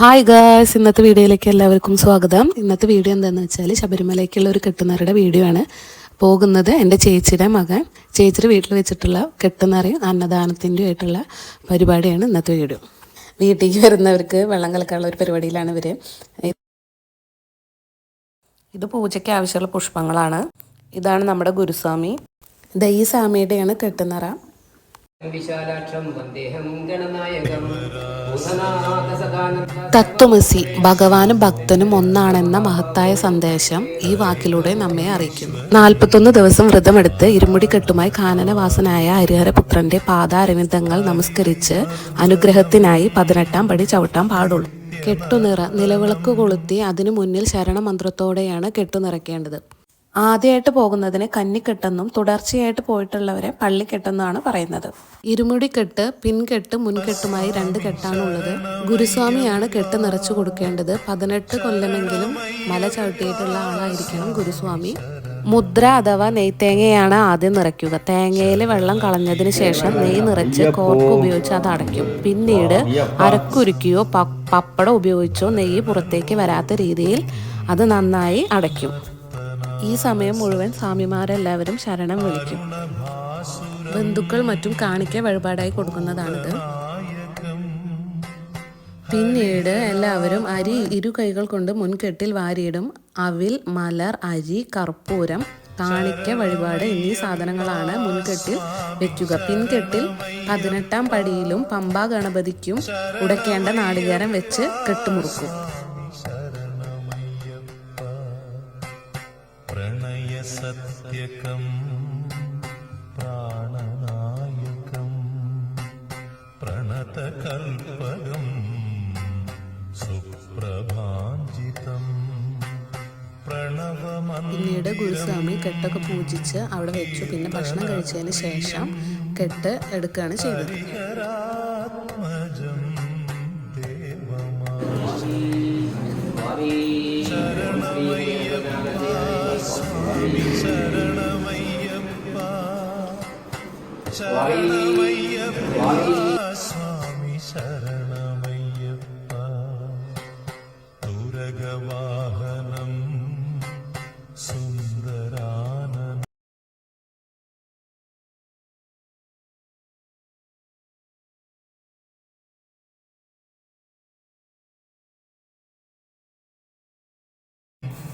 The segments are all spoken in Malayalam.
ഹായ് ഗായ്സ് ഇന്നത്തെ വീഡിയോയിലേക്ക് എല്ലാവർക്കും സ്വാഗതം. ഇന്നത്തെ വീഡിയോ എന്താണെന്ന് വെച്ചാൽ ശബരിമലയ്ക്കുള്ള ഒരു കെട്ടുന്നറയുടെ വീഡിയോ ആണ്. പോകുന്നത് എന്റെ ചേച്ചിയുടെ മകൻ. ചേച്ചിയുടെ വീട്ടിൽ വെച്ചിട്ടുള്ള കെട്ടുന്നറയും അന്നദാനത്തിന്റെയും ആയിട്ടുള്ള പരിപാടിയാണ് ഇന്നത്തെ വീഡിയോ. വീട്ടിലേക്ക് വരുന്നവർക്ക് വെള്ളം കലക്കാനുള്ള ഒരു പരിപാടിയിലാണ് ഇവർ ഇത് പൂജയ്ക്ക് ആവശ്യമുള്ള പുഷ്പങ്ങളാണ്. ഇതാണ് നമ്മുടെ ഗുരുസ്വാമി. ദയ്യസ്വാമിയുടെയാണ് കെട്ടുന്നറ തത്വമസി ഭഗവാനും ഭക്തനും ഒന്നാണെന്ന മഹത്തായ സന്ദേശം ഈ വാക്കിലൂടെ നമ്മെ അറിയിക്കുന്നു. നാൽപ്പത്തൊന്ന് ദിവസം വ്രതമെടുത്ത് ഇരുമുടി കെട്ടുമായി കാനനവാസനായ ഹരിഹരപുത്രന്റെ പാദാരവിന്ദങ്ങൾ നമസ്കരിച്ച് അനുഗ്രഹത്തിനായി പതിനെട്ടാം പടി ചവിട്ടാൻ പാടുള്ളൂ. കെട്ടുനിറ നിലവിളക്ക് കൊളുത്തി അതിനു മുന്നിൽ ശരണമന്ത്രത്തോടെയാണ് കെട്ടുനിറയ്ക്കേണ്ടത്. ആദ്യമായിട്ട് പോകുന്നതിന് കന്നിക്കെട്ടെന്നും തുടർച്ചയായിട്ട് പോയിട്ടുള്ളവരെ പള്ളിക്കെട്ടെന്നാണ് പറയുന്നത്. ഇരുമുടിക്കെട്ട് പിൻകെട്ട് മുൻകെട്ടുമായി രണ്ട് കെട്ടാണുള്ളത്. ഗുരുസ്വാമിയാണ് കെട്ട് നിറച്ചു കൊടുക്കേണ്ടത്. പതിനെട്ട് കൊല്ലമെങ്കിലും മല ചവിട്ടിയിട്ടുള്ള ആളായിരിക്കണം ഗുരുസ്വാമി. മുദ്ര അഥവാ നെയ്ത്തേങ്ങയാണ് ആദ്യം നിറയ്ക്കുക. തേങ്ങയിലെ വെള്ളം കളഞ്ഞതിന് ശേഷം നെയ്യ് നിറച്ച് കോർക്ക് ഉപയോഗിച്ച് അത് അടയ്ക്കും. പിന്നീട് അരക്കുരുക്കിയോ പപ്പടം ഉപയോഗിച്ചോ നെയ്യ് പുറത്തേക്ക് വരാത്ത രീതിയിൽ അത് നന്നായി അടയ്ക്കും. ഈ സമയം മുഴുവൻ സ്വാമിമാരെല്ലാവരും ശരണം വിളിക്കും. ബന്ധുക്കൾ മറ്റും കാണിക്ക വഴിപാടായി കൊടുക്കുന്നതാണിത്. പിന്നീട് എല്ലാവരും അരി ഇരു കൈകൾ കൊണ്ട് മുൻകെട്ടിൽ വാരിയിടും. അവിൽ മലർ അരി കർപ്പൂരം കാണിക്ക വഴിപാട് എന്നീ സാധനങ്ങളാണ് മുൻകെട്ടിൽ വെക്കുക. പിൻകെട്ടിൽ പതിനെട്ടാം പടിയിലും പമ്പാ ഗണപതിക്കും ഉടയ്ക്കേണ്ട നാളികേരം വെച്ച് കെട്ടുമുറുക്കും. സാത്യകം പ്രാണനായകം പ്രണതകൽപകം സുപ്രഭാഞ്ചിതം പിന്നീട് ഗുരുസ്വാമി കെട്ടൊക്കെ പൂജിച്ച് അവിടെ വെച്ചു. പിന്നെ ഭക്ഷണം കഴിച്ചതിന് ശേഷം കെട്ട് എടുക്കുകയാണ് ചെയ്തത്. ദേവമാ സ്വാമി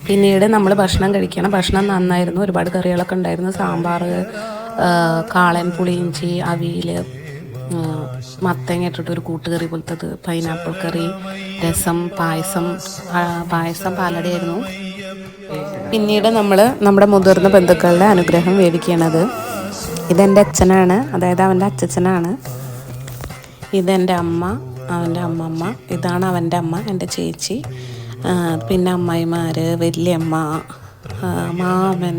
പിന്നീട് നമ്മൾ ഭക്ഷണം കഴിക്കണം. ഭക്ഷണം നന്നായിരുന്നു. ഒരുപാട് കറികളൊക്കെ ഉണ്ടായിരുന്നു. സാമ്പാർ കാളൻ പുളിയിഞ്ചി അവിയൽ മത്തങ്ങ ഇട്ടിട്ടൊരു കൂട്ടുകറി പോലത്തത് പൈനാപ്പിൾ കറി രസം പായസം പായസം പാലടയായിരുന്നു. പിന്നീട് നമ്മൾ നമ്മുടെ മുതിർന്ന ബന്ധുക്കളുടെ അനുഗ്രഹം മേടിക്കണത് ഇതെന്റെ അച്ഛനാണ് അതായത് അവന്റെ അച്ഛനാണ് ഇതെന്റെ അമ്മ അവന്റെ അമ്മമ്മ ഇതാണ് അവന്റെ അമ്മ എന്റെ ചേച്ചി പിന്നെ അമ്മായിമാർ വലിയമ്മ മാമൻ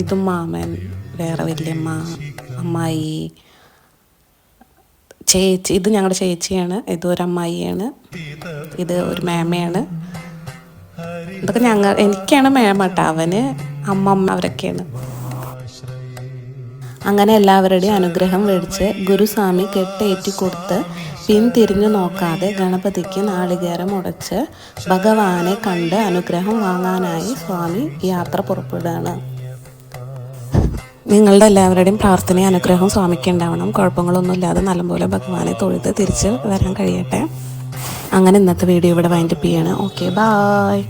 ഇതും മാമൻ വേറെ വല്യമ്മ അമ്മായി ചേച്ചി ഇത് ഞങ്ങളുടെ ചേച്ചിയാണ് ഇത് ഒരു അമ്മായിയാണ് ഇത് ഒരു മേമയാണ്. ഇതൊക്കെ ഞങ്ങൾ എനിക്കാണ് മേമ കേട്ടോ അവന് അമ്മമ്മ അവരൊക്കെയാണ്. അങ്ങനെ എല്ലാവരുടെയും അനുഗ്രഹം മേടിച്ച് ഗുരുസ്വാമി കെട്ടേറ്റി കൊടുത്ത് പിന്തിരിഞ്ഞു നോക്കാതെ ഗണപതിക്ക് നാളികേരം ഉടച്ച് ഭഗവാനെ കണ്ട് അനുഗ്രഹം വാങ്ങാനായി സ്വാമി യാത്ര പുറപ്പെടുകയാണ്. നിങ്ങളുടെ എല്ലാവരുടെയും പ്രാർത്ഥനയും അനുഗ്രഹവും സ്വാമിക്ക് ഉണ്ടാവണം. കുഴപ്പങ്ങളൊന്നുമില്ലാതെ നല്ലപോലെ ഭഗവാനെ തൊഴുത് തിരിച്ച് വരാൻ കഴിയട്ടെ. അങ്ങനെ ഇന്നത്തെ വീഡിയോ ഇവിടെ വൈൻഡപ്പ് ചെയ്യണം. Okay bye